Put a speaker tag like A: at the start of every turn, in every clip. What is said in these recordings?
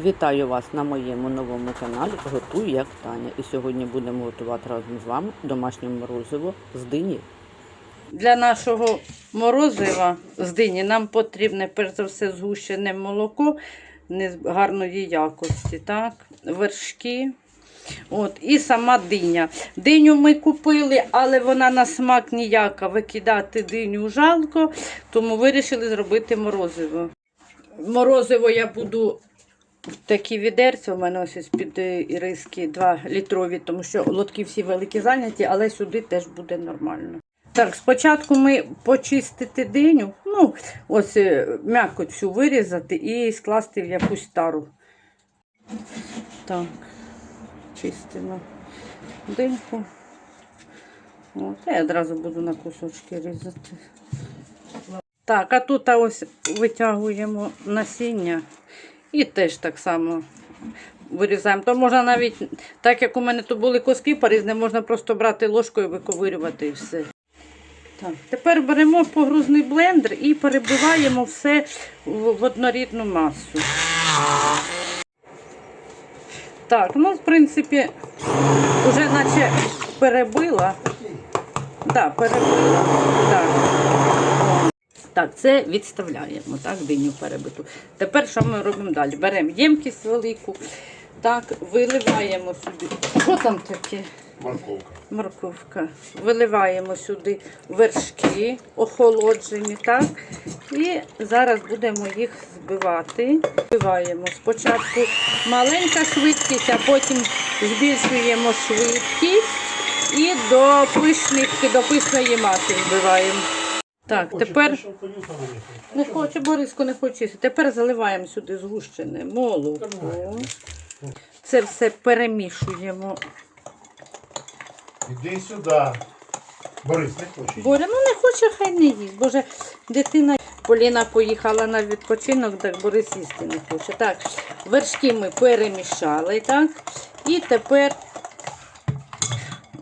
A: Вітаю вас на моєму новому каналі Готуй як Таня. І сьогодні будемо готувати разом з вами домашнє морозиво з дині.
B: Для нашого морозива з дині нам потрібне перш за все згущене молоко не гарної якості, так? вершки. От, і сама диня. Диню ми купили, але вона на смак ніяка. Викидати диню жалко, тому вирішили зробити морозиво. Морозиво я буду такі відерця. У мене ось під іриски 2 літрові, тому що лотки всі великі зайняті, але сюди теж буде нормально. Так, спочатку ми почистити диню, ну, ось е, м'якоть всю вирізати і скласти в якусь тару. Так, чистимо диньку. От, я одразу буду на кусочки різати. Так, а тут ось витягуємо насіння і теж так само вирізаємо. То можна навіть, так як у мене тут були коски порізні, можна просто брати ложкою, виковирювати і все. Так, тепер беремо погрузний блендер і перебиваємо все в однорідну масу. Так, ну, в принципі, вже наче перебила. Так, перебила. Так. Так, це відставляємо, так, диню перебиту. Тепер що ми робимо далі? Беремо ємкість велику, так, виливаємо сюди. Що там таке?
C: Морковка.
B: Морковка. Виливаємо сюди вершки охолоджені, так? І зараз будемо їх збивати. Збиваємо спочатку маленька швидкість, а потім збільшуємо швидкість і до пишних, до пишної маси збиваємо. Так, тепер не хоче, Бориско, не хоче. Тепер заливаємо сюди згущене молоко. Це все перемішуємо.
C: Іди сюди. Борис, не хоче.
B: Боря, ну не хоче, хай не їсть. Боже, дитина Поліна поїхала на відпочинок, так Борис їсти не хоче. Так, вершки ми перемішали, так? І тепер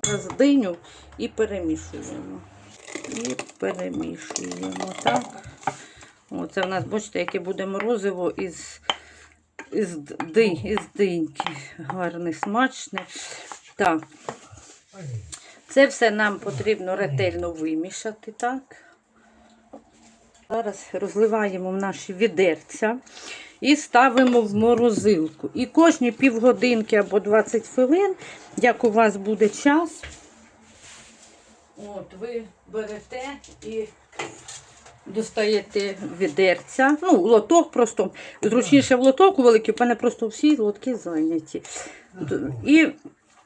B: з диню і перемішуємо. І перемішуємо, так? Оце в нас, бачите, яке буде морозиво із, із, динь, із диньки. Гарне, смачне. Так. Це все нам потрібно ретельно вимішати, так? Зараз розливаємо в наші відерця і ставимо в морозилку. І кожні півгодинки або 20 хвилин, як у вас буде час, от ви берете і достаєте відерця. Ну, лоток просто. Зручніше в лоток у великий, у мене просто всі лотки зайняті. І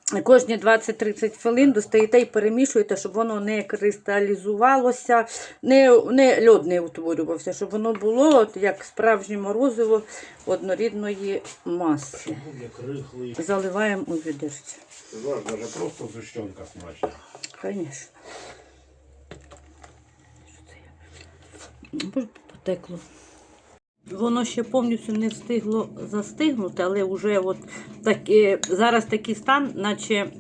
B: Кожні 20-30 хвилин достаєте і перемішуєте, щоб воно не кристалізувалося, не, не льод не утворювався, щоб воно було от, як справжнє морозиво однорідної маси. Заливаємо у відерці.
C: Навіть просто зущенка смачна.
B: Звісно. Потекло. Воно ще повністю не встигло застигнути, але вже от таке, зараз такий стан, наче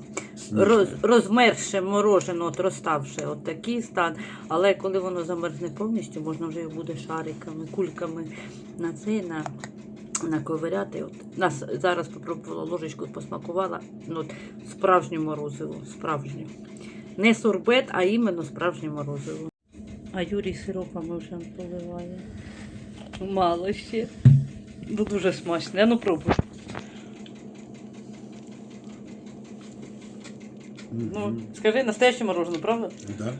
B: роз, розмерше морожено, от розставше, от такий стан. Але коли воно замерзне повністю, можна вже його буде шариками, кульками на це на, наковиряти. От. Нас зараз попробувала ложечку, посмакувала. Ну, от, справжнє морозиво, справжнє. Не сорбет, а іменно справжнє морозиво. А Юрій сиропами вже поливає. Мало ще. Ну дуже смачно. Я ну пробуй. Ну, скажи, настояще мороженое, правда?
C: Да?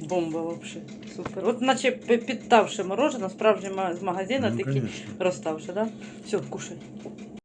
B: Бомба вообще. Супер. От наче підтавше мороженое, справжнє з магазину,
C: Ну,
B: такі розставши, да? Все, кушай.